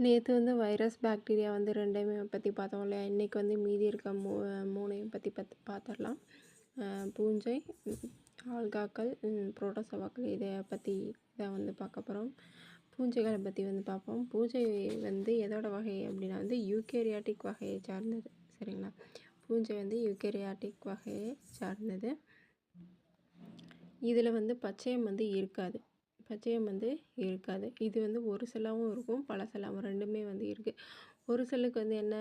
நேற்று வந்து virus bacteria வந்து ரெண்டையுமே பற்றி பார்த்தோம் இல்லையா? இன்றைக்கி வந்து மீதி இருக்க மூ மூணையும் பற்றி பத் பார்த்துடலாம் பூஞ்சை ஆல்காக்கள் புரோட்டோசவாக்கள் இதை பற்றி இதை வந்து பார்க்க போகிறோம் பூஞ்சைகளை பற்றி வந்து பார்ப்போம். பூஞ்சை வந்து எதோட வகை அப்படின்னா வந்து யூகேரியாட்டிக் வகையை சார்ந்தது. சரிங்களா? பூஞ்சை வந்து யூகேரியாட்டிக் வகையை சார்ந்தது. இதில் வந்து பச்சையம் வந்து இருக்காது. பச்சையம் வந்து இருக்காது. இது வந்து ஒரு செல்லாகவும் இருக்கும் பல செல்லாகவும் ரெண்டுமே வந்து இருக்குது ஒரு செல்லுக்கு வந்து என்ன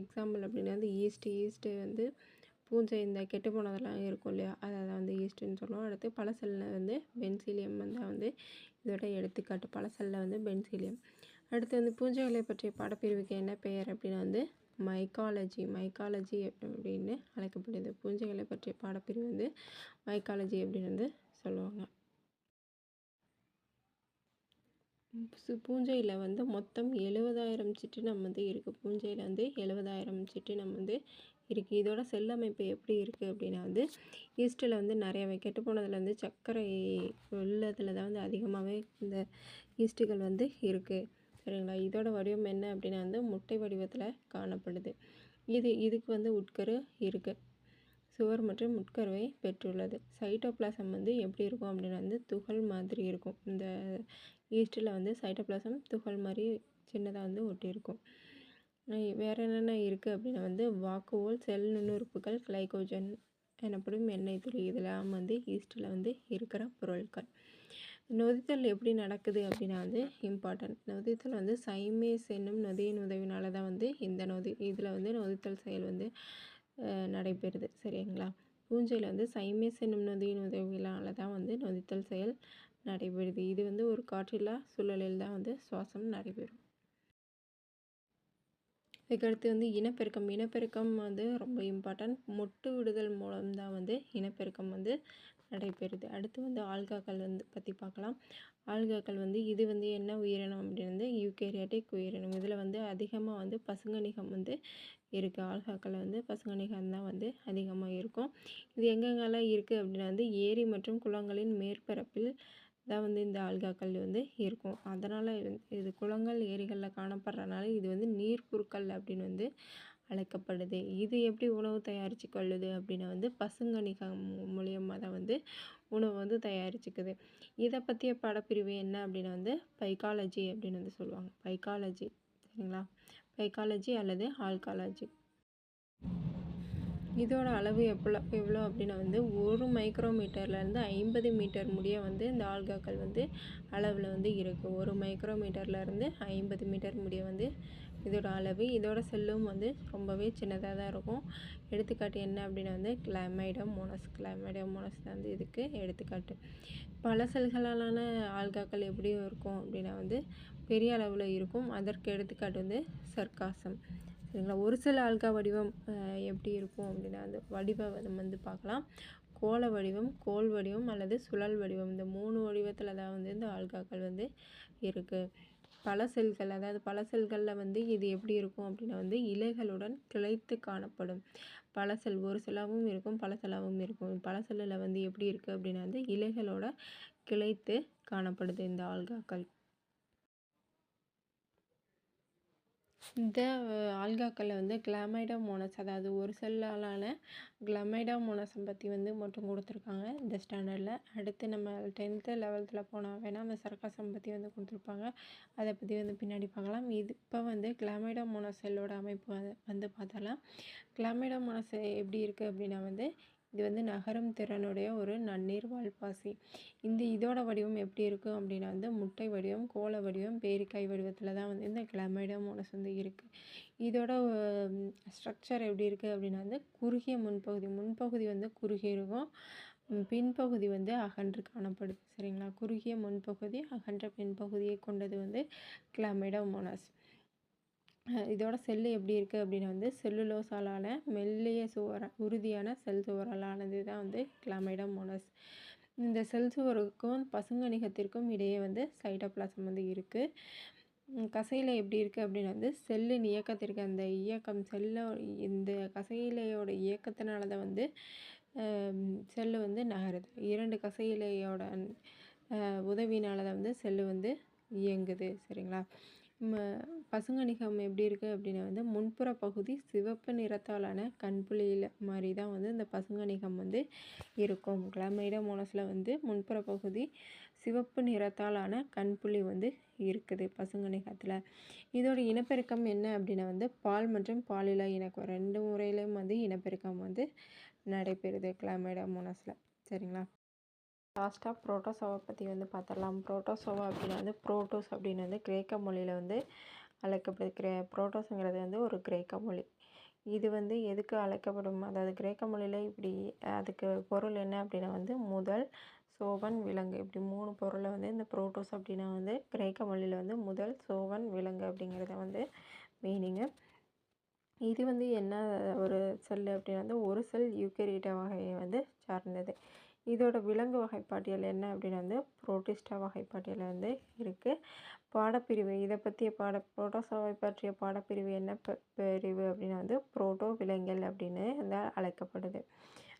எக்ஸாம்பிள் அப்படின்னா வந்து ஈஸ்ட்டு ஈஸ்ட்டு வந்து பூஞ்சை இந்த கெட்டு போனதெல்லாம் இருக்கும் இல்லையா? அதை வந்து ஈஸ்ட்டுன்னு சொல்லுவோம். அடுத்து பல செல்லில் வந்து பென்சிலியம் வந்து வந்து இதோட எடுத்துக்காட்டு பல செல்லில் வந்து பென்சிலியம் அடுத்து வந்து பூஞ்சைகளை பற்றிய பாடப்பிரிவுக்கு என்ன பெயர் அப்படின்னா வந்து மைக்காலஜி மைக்காலஜி அப்படின்னு அழைக்கப்படுது. பூஞ்சைகளை பற்றிய பாடப்பிரிவு வந்து மைக்காலஜி அப்படின்னு வந்து சொல்லுவாங்க. பூஞ்சையில் வந்து மொத்தம் எழுபதாயிரம் சிற்றினம் வந்து இருக்குது பூஞ்சையில் வந்து எழுபதாயிரம் சிற்றினம் வந்து இருக்குது இதோட செல்லமைப்பு எப்படி இருக்குது அப்படின்னா வந்து ஈஸ்ட்டில் வந்து நிறையவே கெட்டு போனதில் வந்து சர்க்கரை உள்ளதில் தான் வந்து அதிகமாகவே இந்த ஈஸ்ட்டுகள் வந்து இருக்குது சரிங்களா? இதோட வடிவம் என்ன அப்படின்னா வந்து முட்டை வடிவத்தில் காணப்படுது. இது இதுக்கு வந்து உட்கரு இருக்குது சுவர் மற்றும் உட்கருவை பெற்றுள்ளது. சைட்டோபிளாசம் வந்து எப்படி இருக்கும் அப்படின்னா வந்து துகள் மாதிரி இருக்கும். இந்த ஈஸ்ட்டில் வந்து சைட்டோபிளாசம் துகள் மாதிரி சின்னதாக வந்து ஒட்டியிருக்கும். வேறு என்னென்ன இருக்குது அப்படின்னா வந்து வாக்குவோல் செல் நுண்ணுறுப்புகள் கிளைகோஜன் எனப்படும் எண்ணெய் துளி. இதெல்லாம் வந்து ஈஸ்ட்டில் வந்து இருக்கிற பொருட்கள். நொதித்தல் எப்படி நடக்குது அப்படின்னா வந்து இம்பார்ட்டன்ட் நொதித்தல் வந்து சைமேஸ் என்னும் நொதியின் உதவினால தான் வந்து இந்த நொதி இதில் வந்து நொதித்தல் செயல் வந்து நடைபெறுது. சரிங்களா? பூஞ்சையில் வந்து சைமேஸ் என்னும் நொதியின் உதவிகளால் தான் வந்து நொதித்தல் செயல் நடைபெறுது. இது வந்து ஒரு காற்றில்லா சூழலில் தான் வந்து சுவாசம் நடைபெறும். இதுக்கடுத்து வந்து இனப்பெருக்கம். இனப்பெருக்கம் வந்து ரொம்ப இம்பார்ட்டன்ட் மொட்டு விடுதல் மூலம் தான் வந்து இனப்பெருக்கம் வந்து நடைபெறுது. அடுத்து வந்து ஆல்காக்கள் வந்து பற்றி பார்க்கலாம். ஆல்காக்கள் வந்து இது வந்து என்ன உயிரினம் அப்படின்னு வந்து யூகேரியாட்டிக் உயிரினம். இதில் வந்து அதிகமாக வந்து பசுங்கணிகம் வந்து இருக்குது ஆல்காக்களில் வந்து பசுங்கணிகம் தான் வந்து அதிகமாக இருக்கும். இது எங்கெங்கெல்லாம் இருக்குது அப்படின்னா வந்து ஏரி மற்றும் குளங்களின் மேற்பரப்பில் தான் வந்து இந்த ஆல்காக்கள் வந்து இருக்கும். அதனால் இது குளங்கள் ஏரிகளில் காணப்படுறதுனால இது வந்து நீர்ப்புற்கள் அப்படின்னு வந்து அழைக்கப்படுது. இது எப்படி உணவு தயாரித்து கொள்ளுது அப்படின்னா வந்து பசுங்கணிகம் மூலியமாக தான் வந்து உணவு வந்து தயாரிச்சுக்குது. இதை பற்றிய படப்பிரிவு என்ன அப்படின்னா வந்து பைக்காலஜி அப்படின்னு வந்து சொல்லுவாங்க. பைக்காலஜி சரிங்களா? கைக்காலஜி அல்லது ஆல்காலஜி இதோட அளவு எவ்வளோ எவ்வளோ அப்படின்னா வந்து ஒரு மைக்ரோமீட்டர்லேருந்து ஐம்பது மீட்டர் முடிய வந்து இந்த ஆல்காக்கள் வந்து அளவில் வந்து இருக்குது ஒரு மைக்ரோமீட்டர்லேருந்து ஐம்பது மீட்டர் முடிய வந்து இதோட அளவு இதோட செல்லும் வந்து ரொம்பவே சின்னதாக தான் இருக்கும். எடுத்துக்காட்டு என்ன அப்படின்னா வந்து கிளைமைடம் மோனஸ் கிளைமைடம் மோனஸ் தான் வந்து இதுக்கு எடுத்துக்காட்டு. பல செல்களாலான ஆல்காக்கள் எப்படி இருக்கும் அப்படின்னா வந்து பெரிய அளவில் இருக்கும். அதற்கு எடுத்துக்காட்டு வந்து சர்க்காசம். சரிங்களா? ஒரு சில ஆல்கா வடிவம் எப்படி இருக்கும் அப்படின்னா அந்த வடிவம் வந்து பார்க்கலாம். கோள வடிவம் கோல் வடிவம் அல்லது சுழல் வடிவம். இந்த மூணு வடிவத்தில் தான் வந்து இந்த ஆல்காக்கள் வந்து இருக்குது பல செல்கள் அதாவது பல செல்களில் வந்து இது எப்படி இருக்கும் அப்படின்னா வந்து இலைகளுடன் கிளைத்து காணப்படும். பல செல் ஒரு செலவும் இருக்கும் பல செல்லாகவும் இருக்கும். பல செல்லில் வந்து எப்படி இருக்குது அப்படின்னா வந்து இலைகளோட கிளைத்து காணப்படுது இந்த ஆல்காக்கள். இந்த ஆல்காக்களில் வந்து கிளாமைடோமோனஸ் அதாவது ஒரு செல்லாலான கிளமைடோமோனஸை பற்றி வந்து மட்டும் கொடுத்துருக்காங்க இந்த ஸ்டாண்டர்டில். அடுத்து நம்ம டென்த்து லெவல்த்தில் போனால் வேணால் அந்த சர்க்காசம் பற்றி வந்து கொடுத்துருப்பாங்க. அதை பற்றி வந்து பின்னாடி பார்க்கலாம். இது இப்போ வந்து கிளாமைடோமோனஸ் செல்லோட அமைப்பு வந்து பார்த்தலாம் கிளாமைடோமோனஸ் எப்படி இருக்குது அப்படின்னா வந்து இது வந்து நகரும் திறனுடைய ஒரு நன்னீர் வால்பாசி இந்த இதோட வடிவம் எப்படி இருக்கும் அப்படின்னா வந்து முட்டை வடிவம் கோல வடிவம் பேரிக்காய் வடிவத்தில் தான் வந்து இந்த கிளமைடோமோனஸ் வந்து இருக்குது இதோட ஸ்ட்ரக்சர் எப்படி இருக்குது அப்படின்னா வந்து குறுகிய முன்பகுதி முன்பகுதி வந்து குறுகிய இருக்கும். பின்பகுதி வந்து அகன்று காணப்படுது. சரிங்களா? குறுகிய முன்பகுதி அகன்ற பின்பகுதியை கொண்டது வந்து கிளமைடோமோனஸ் இதோட செல்லு எப்படி இருக்குது அப்படின்னா வந்து செல்லுலோசாலான மெல்லிய சுவர உறுதியான செல் சுவரலானது தான் வந்து கிளாமைடோமோனஸ். இந்த செல் சுவருக்கும் பசுங்கணிகத்திற்கும் இடையே வந்து சைட்டோபிளாசம் வந்து இருக்குது கசையில் எப்படி இருக்குது அப்படின்னு வந்து செல்லின் இயக்கத்திற்கு அந்த இயக்கம் செல்ல இந்த கசையிலையோட இயக்கத்தினால தான் வந்து செல்லு வந்து நகருது. இரண்டு கசையிலையோட உதவினால தான் வந்து செல்லு வந்து இயங்குது. சரிங்களா? பசுங்கணிகம் எப்படி இருக்குது அப்படின்னா வந்து முன்புற பகுதி சிவப்பு நிறத்தாலான கண்புள்ளியில் மாதிரி தான் வந்து இந்த பசுங்கணிகம் வந்து இருக்கும். மோனஸில் வந்து முன்புற பகுதி சிவப்பு நிறத்தாலான கண்புள்ளி வந்து இருக்குது பசுங்கணிகத்தில் இதோட இனப்பெருக்கம் என்ன அப்படின்னா வந்து பால் மற்றும் பாலிலா இனக்கம் ரெண்டு முறையிலையும் வந்து இனப்பெருக்கம் வந்து நடைபெறுது மோனஸில். சரிங்களா? லாஸ்ட்டாக புரோட்டோசோவா பற்றி வந்து பார்த்துடலாம். புரோட்டோசோவா அப்படின்னா வந்து புரோட்டோஸ் அப்படின்னு வந்து கிரேக்க மொழியில் வந்து அழைக்கப்படுது கிரே புரோட்டோஸுங்கிறது வந்து ஒரு கிரேக்க மொழி. இது வந்து எதுக்கு அழைக்கப்படும்? அதாவது கிரேக்க மொழியில் இப்படி அதுக்கு பொருள் என்ன அப்படின்னா வந்து முதல் சோவன் விலங்கு. இப்படி மூணு பொருளை வந்து இந்த புரோட்டோஸ் அப்படின்னா வந்து கிரேக்க மொழியில் வந்து முதல் சோவன் விலங்கு அப்படிங்கிறத வந்து மீனிங்கு இது வந்து என்ன ஒரு செல் அப்படின்னா வந்து ஒரு செல் யூக்கரிட்ட வகையை வந்து சார்ந்தது. இதோட விலங்கு வகைப்பாட்டியல் என்ன அப்படின்னா வந்து புரோட்டிஸ்டா வகைப்பாட்டியல் வந்து இருக்குது பாடப்பிரிவு இதை பற்றிய பாட புரோட்டோசோவை பற்றிய பாடப்பிரிவு என்ன பிரிவு அப்படின்னா வந்து புரோட்டோ விலங்கியல் அப்படின்னு அழைக்கப்படுது.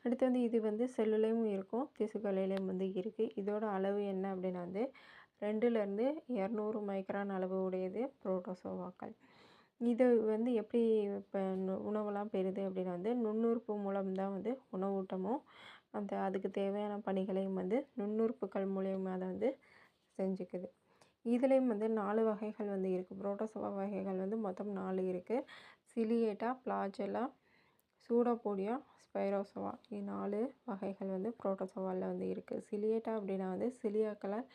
அடுத்து வந்து இது வந்து செல்லுலேயும் இருக்கும் திசுக்களையிலையும் வந்து இருக்குது இதோட அளவு என்ன அப்படின்னா வந்து ரெண்டுலேருந்து இரநூறு மைக்ரான் அளவு உடையது புரோட்டோசோவாக்கள். இது வந்து எப்படி இப்போ உணவெல்லாம் பெறுது அப்படின்னா வந்து நுண்ணுறுப்பு மூலம் தான் வந்து உணவூட்டமும் அந்த அதுக்கு தேவையான பணிகளையும் வந்து நுண்ணுறுப்புகள் மூலியமாக அதை வந்து செஞ்சுக்குது. இதுலேயும் வந்து நாலு வகைகள் வந்து இருக்குது புரோட்டோசோவா வகைகள் வந்து மொத்தம் நாலு இருக்குது சிலியேட்டா பிளாஜெல்லா சூடோபோடியா ஸ்பைரோசோவா இது நாலு வகைகள் வந்து புரோட்டோசோவாவில் வந்து இருக்குது சிலியேட்டா அப்படின்னா வந்து சிலியாக்களால்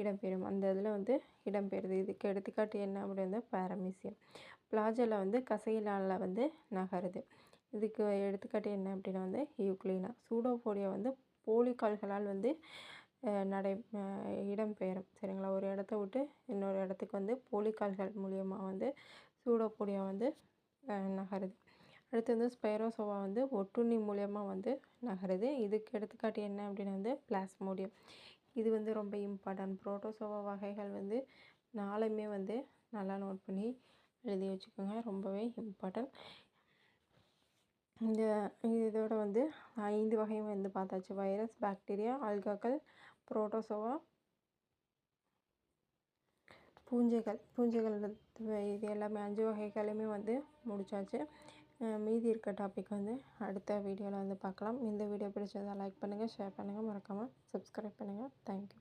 இடம்பெறும். அந்த இதில் வந்து இடம்பெறுது. இதுக்கு எடுத்துக்காட்டு என்ன அப்படின்னா பேரமிசியம். பிளாஜெல்லா வந்து கசையிலால் வந்து நகருது. இதுக்கு எடுத்துக்காட்டு என்ன அப்படின்னா வந்து யூக்ளினா. சூடோபோடியா வந்து போலிகால்களால் வந்து நடை இடம்பெயரும். சரிங்களா? ஒரு இடத்த விட்டு இன்னொரு இடத்துக்கு வந்து போலிகால்கள் மூலியமாக வந்து சூடோபோடியா வந்து நகருது. அடுத்து வந்து ஸ்பைரோசோவா வந்து ஒட்டுண்ணி மூலியமாக வந்து நகருது. இதுக்கு எடுத்துக்காட்டு என்ன அப்படின்னா வந்து பிளாஸ்மோடியம். இது வந்து ரொம்ப இம்பார்ட்டன்ட். புரோட்டோசோவா வகைகள் வந்து நாலுமே வந்து நல்லா நோட் பண்ணி எழுதி வச்சுக்கோங்க. ரொம்பவே இம்பார்ட்டன்ட். இந்த இதோட வந்து ஐந்து வகையும் வந்து பார்த்தாச்சு. வைரஸ் பாக்டீரியா ஆல்காக்கள் புரோட்டோசோவா பூஞ்சைகள். பூஞ்சைகள் இது எல்லாமே அஞ்சு வகைகளையுமே வந்து முடிச்சாச்சு. மீதி இருக்க டாபிக் வந்து அடுத்த வீடியோவில் வந்து பார்க்கலாம். இந்த வீடியோ பிடிச்சதை லைக் பண்ணுங்கள் ஷேர் பண்ணுங்கள் மறக்காமல் சப்ஸ்கிரைப் பண்ணுங்கள் தேங்க்யூ